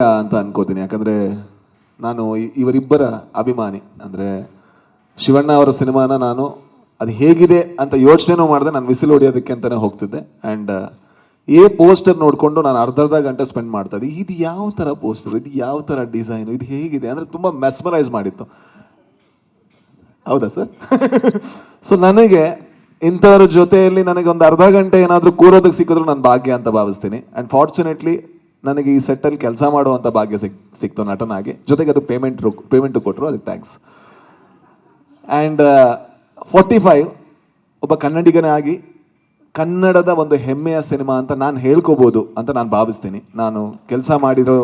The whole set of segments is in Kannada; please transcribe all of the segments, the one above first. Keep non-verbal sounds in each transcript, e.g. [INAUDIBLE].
ಅಂತ ಅನ್ಕೋತೀನಿ. ಯಾಕಂದ್ರೆ ನಾನು ಇವರಿಬ್ಬರ ಅಭಿಮಾನಿ. ಅಂದ್ರೆ ಶಿವಣ್ಣ ಅವರ ಸಿನಿಮಾನ ನಾನು ಅದು ಹೇಗಿದೆ ಅಂತ ಯೋಚನೆನೂ ಮಾಡಿದೆ. ನಾನು ವಿಸಿಲ್ ಹೊಡಿಯೋದಕ್ಕೆ ಅಂತಾನೆ ಹೋಗ್ತಿದ್ದೆ. ಆ್ಯಂಡ್ ಏ ಪೋಸ್ಟರ್ ನೋಡಿಕೊಂಡು ನಾನು ಅರ್ಧ ಅರ್ಧ ಗಂಟೆ ಸ್ಪೆಂಡ್ ಮಾಡ್ತಾ ಇದ್ದೆ. ಇದು ಯಾವ ಥರ ಪೋಸ್ಟರ್? ಇದು ಯಾವ ಥರ ಡಿಸೈನು? ಇದು ಹೇಗಿದೆ? ಅಂದರೆ ತುಂಬ ಮೆಸ್ಮರೈಸ್ ಮಾಡಿತ್ತು. ಹೌದಾ ಸರ್? [LAUGHS] ಸೊ ನನಗೆ ಇಂಥವ್ರ ಜೊತೆಯಲ್ಲಿ ನನಗೆ ಒಂದು ಅರ್ಧ ಗಂಟೆ ಏನಾದರೂ ಕೂರೋದಕ್ಕೆ ಸಿಕ್ಕಿದ್ರು ನಾನು ಭಾಗ್ಯ ಅಂತ ಭಾವಿಸ್ತೀನಿ. ಆ್ಯಂಡ್ ಫಾರ್ಚುನೇಟ್ಲಿ ನನಗೆ ಈ ಸೆಟ್ಟಲ್ಲಿ ಕೆಲಸ ಮಾಡುವಂಥ ಭಾಗ್ಯ ಸಿಕ್, ಸಿಕ್ತು ನಟನಾಗಿ. ಜೊತೆಗೆ ಅದು ಪೇಮೆಂಟ್ ಪೇಮೆಂಟು ಕೊಟ್ಟರು ಅದಕ್ಕೆ ಥ್ಯಾಂಕ್ಸ್ ಆ್ಯಂಡ್ ಫೋರ್ಟಿ ಫೈವ್ ಒಬ್ಬ ಕನ್ನಡಿಗನೇ ಆಗಿ ಕನ್ನಡದ ಒಂದು ಹೆಮ್ಮೆಯ ಸಿನಿಮಾ ಅಂತ ನಾನು ಹೇಳ್ಕೋಬೋದು ಅಂತ ನಾನು ಭಾವಿಸ್ತೀನಿ. ನಾನು ಕೆಲಸ ಮಾಡಿರೋ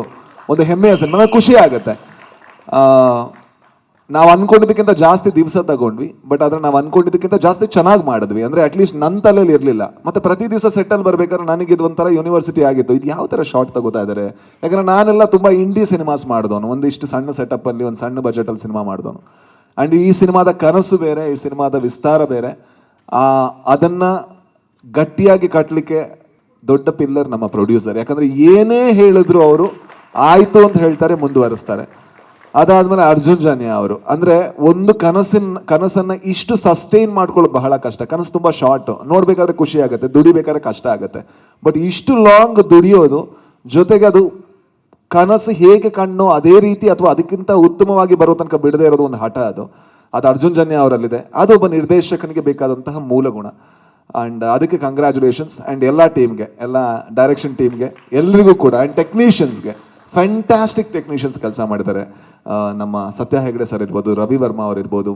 ಒಂದು ಹೆಮ್ಮೆಯ ಸಿನಿಮಾ ನನಗೆ ಖುಷಿ ಆಗುತ್ತೆ. ನಾವು ಅನ್ಕೊಂಡಿದ್ದಕ್ಕಿಂತ ಜಾಸ್ತಿ ದಿವಸ ತಗೊಂಡ್ವಿ ಬಟ್ ಆದ್ರೆ ನಾವು ಅನ್ಕೊಂಡಿದ್ದಕ್ಕಿಂತ ಜಾಸ್ತಿ ಚೆನ್ನಾಗಿ ಮಾಡಿದ್ವಿ. ಅಂದ್ರೆ ಅಟ್ಲೀಸ್ಟ್ ನನ್ನ ತಲೆಯಲ್ಲಿ ಇರಲಿಲ್ಲ. ಮತ್ತೆ ಪ್ರತಿ ದಿವಸ ಸೆಟ್ಟಲ್ಲಿ ಬರಬೇಕಾದ್ರೆ ನನಗೆ ಇದು ಒಂಥರ ಯೂನಿವರ್ಸಿಟಿ ಆಗಿತ್ತು. ಇದು ಯಾವ ಥರ ಶಾರ್ಟ್ ತಗೋತಾ ಇದ್ದಾರೆ ಯಾಕಂದ್ರೆ ನಾನೆಲ್ಲ ತುಂಬ ಇಂಡಿ ಸಿನಿಮಾಸ್ ಮಾಡಿದವನು. ಒಂದಿಷ್ಟು ಸಣ್ಣ ಸೆಟಪ್ಪಲ್ಲಿ ಒಂದು ಸಣ್ಣ ಬಜೆಟಲ್ಲಿ ಸಿನಿಮಾ ಮಾಡಿದವನು. ಆ್ಯಂಡ್ ಈ ಸಿನಿಮಾದ ಕನಸು ಬೇರೆ, ಈ ಸಿನಿಮಾದ ವಿಸ್ತಾರ ಬೇರೆ. ಅದನ್ನ ಗಟ್ಟಿಯಾಗಿ ಕಟ್ಟಲಿಕ್ಕೆ ದೊಡ್ಡ ಪಿಲ್ಲರ್ ನಮ್ಮ ಪ್ರೊಡ್ಯೂಸರ್ ಯಾಕಂದ್ರೆ ಏನೇ ಹೇಳಿದ್ರು ಅವರು, ಆಯಿತು ಅಂತ ಹೇಳ್ತಾರೆ, ಮುಂದುವರಿಸ್ತಾರೆ. ಅದಾದ್ಮೇಲೆ ಅರ್ಜುನ್ ಜನ್ಯ ಅವರು. ಅಂದ್ರೆ ಒಂದು ಕನಸಿನ, ಕನಸನ್ನ ಇಷ್ಟು ಸಸ್ಟೈನ್ ಮಾಡ್ಕೊಳ್ಳೋದು ಬಹಳ ಕಷ್ಟ. ಕನಸು ತುಂಬಾ ಶಾರ್ಟ್ ನೋಡ್ಬೇಕಾದ್ರೆ ಖುಷಿ ಆಗುತ್ತೆ, ದುಡಿಬೇಕಾದ್ರೆ ಕಷ್ಟ ಆಗುತ್ತೆ. ಬಟ್ ಇಷ್ಟು ಲಾಂಗ್ ದುಡಿಯೋದು, ಜೊತೆಗೆ ಅದು ಕನಸು ಹೇಗೆ ಕಣ್ಣೋ ಅದೇ ರೀತಿ ಅಥವಾ ಅದಕ್ಕಿಂತ ಉತ್ತಮವಾಗಿ ಬರೋ ತನಕ ಬಿಡದೇ ಇರೋದು ಒಂದು ಹಠ ಅದು. ಅದು ಅರ್ಜುನ್ ಜನ್ಯ ಅವರಲ್ಲಿದೆ. ಅದು ಒಬ್ಬ ನಿರ್ದೇಶಕನಿಗೆ ಬೇಕಾದಂತಹ ಮೂಲ ಗುಣ ಅಂಡ್ ಅದಕ್ಕೆ ಕಂಗ್ರ್ಯಾಚುಲೇಷನ್ಸ್ ಅಂಡ್ ಎಲ್ಲ ಟೀಮ್ಗೆ ಎಲ್ಲ ಡೈರೆಕ್ಷನ್ ಟೀಮ್ಗೆ ಎಲ್ರಿಗೂ ಕೂಡ ಅಂಡ್ ಟೆಕ್ನಿಷಿಯನ್ಸ್ಗೆ ಫ್ಯಾಂಟಾಸ್ಟಿಕ್ ಟೆಕ್ನಿಷಿಯನ್ಸ್ ಕೆಲಸ ಮಾಡಿದ್ದಾರೆ ನಮ್ಮ ಸತ್ಯ ಹೆಗ್ಡೆ ಸರ್ ಇರ್ಬೋದು, ರವಿ ವರ್ಮ ಅವರಿರ್ಬೋದು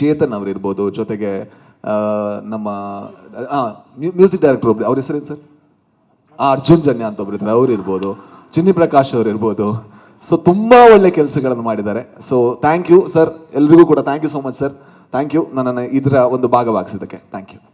ಚೇತನ್ ಅವರಿರ್ಬೋದು ಜೊತೆಗೆ ನಮ್ಮ ಮ್ಯೂಸಿಕ್ ಡೈರೆಕ್ಟರ್ ಒಬ್ರು, ಅವ್ರ ಹೆಸರೇನು ಸರ್ ಅರ್ಜುನ್ ಜನ್ಯ ಅಂತ ಒಬ್ರು ಇದ್ದಾರೆ ಅವ್ರು ಚಿನ್ನಿ ಪ್ರಕಾಶ್ ಅವ್ರು ಇರ್ಬೋದು. ಸೊ ತುಂಬ ಒಳ್ಳೆ ಕೆಲಸಗಳನ್ನು ಮಾಡಿದ್ದಾರೆ. ಸೊ ಥ್ಯಾಂಕ್ ಯು ಸರ್ ಎಲ್ರಿಗೂ ಕೂಡ thank you so much sir thank you ನನ್ನನ್ನು ಇದರ ಒಂದು ಭಾಗವಾಗಿಸಿದ್ದಕ್ಕೆ. Thank you